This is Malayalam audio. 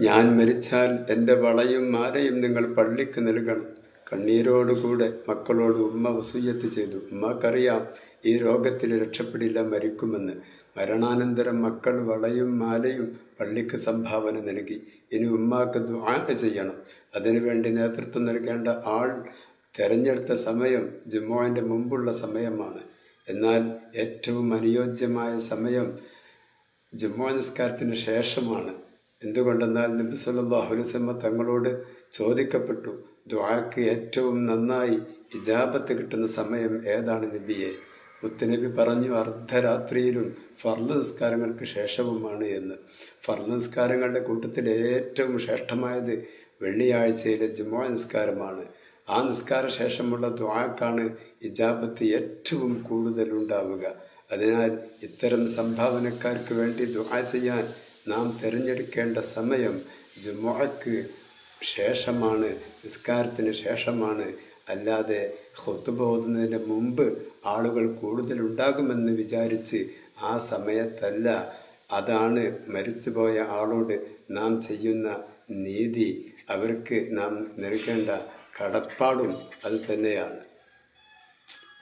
ഞാൻ മരിച്ചാൽ എന്റെ വളയും മാലയും നിങ്ങൾ പള്ളിക്ക് നൽകണം. കണ്ണീരോടുകൂടെ മക്കളോട് ഉമ്മ വസൂയത്ത് ചെയ്തു. ഉമ്മക്കറിയാം ഈ രോഗത്തിൽ രക്ഷപ്പെടില്ല മരിക്കുമെന്ന്. മരണാനന്തരം മക്കൾ വളയും മാലയും പള്ളിക്ക് സംഭാവന നൽകി. ഇനി ഉമ്മാക്ക് ദുആ ചെയ്യണം. അതിനുവേണ്ടി നേതൃത്വം നൽകേണ്ട ആൾ തെരഞ്ഞെടുത്ത സമയം ജുമോന്റെ മുമ്പുള്ള സമയമാണ്. എന്നാൽ ഏറ്റവും അനുയോജ്യമായ സമയം ജുമോ നിസ്കാരത്തിന് ശേഷമാണ്. എന്തുകൊണ്ടെന്നാൽ നബി സല്ലല്ലാഹു അലൈഹി വസല്ലം തങ്ങളോട് ചോദിക്കപ്പെട്ടു ദുആക്ക് ഏറ്റവും നന്നായി ഇജാബത്ത് കിട്ടുന്ന സമയം ഏതാണ് നബിയെ? മുത്തുനബി പറഞ്ഞു അർദ്ധരാത്രിയിലും ഫർൾ നിസ്കാരങ്ങൾക്ക് ശേഷവുമാണ് എന്ന്. ഫർൾ നിസ്കാരങ്ങളുടെ കൂട്ടത്തിൽ ഏറ്റവും ശ്രേഷ്ഠമായത് വെള്ളിയാഴ്ചയിലെ ജുമാ നിസ്കാരമാണ്. ആ നിസ്കാര ശേഷമുള്ള ദ്വാക്കാണ് ഇജാബത്ത് ഏറ്റവും കൂടുതൽ ഉണ്ടാവുക. അതിനാൽ ഇത്തരം സംഭാവനക്കാർക്ക് വേണ്ടി ദുആ ചെയ്യാൻ നാം തിരഞ്ഞെടുക്കേണ്ട സമയം ജുമുഅക്ക് ശേഷമാണ് നിസ്കാരത്തിന് ശേഷമാണ്. അല്ലാതെ ഖുത്ബ ഓതുന്നതിന് മുമ്പ് ആളുകൾ കൂടുതലുണ്ടാകുമെന്ന് വിചാരിച്ച് ആ സമയത്തല്ല. അതാണ് മരിച്ചുപോയ ആളോട് നാം ചെയ്യുന്ന നീതി. അവർക്ക് നാം നൽകേണ്ട കടപ്പാടും അത് തന്നെയാണ്.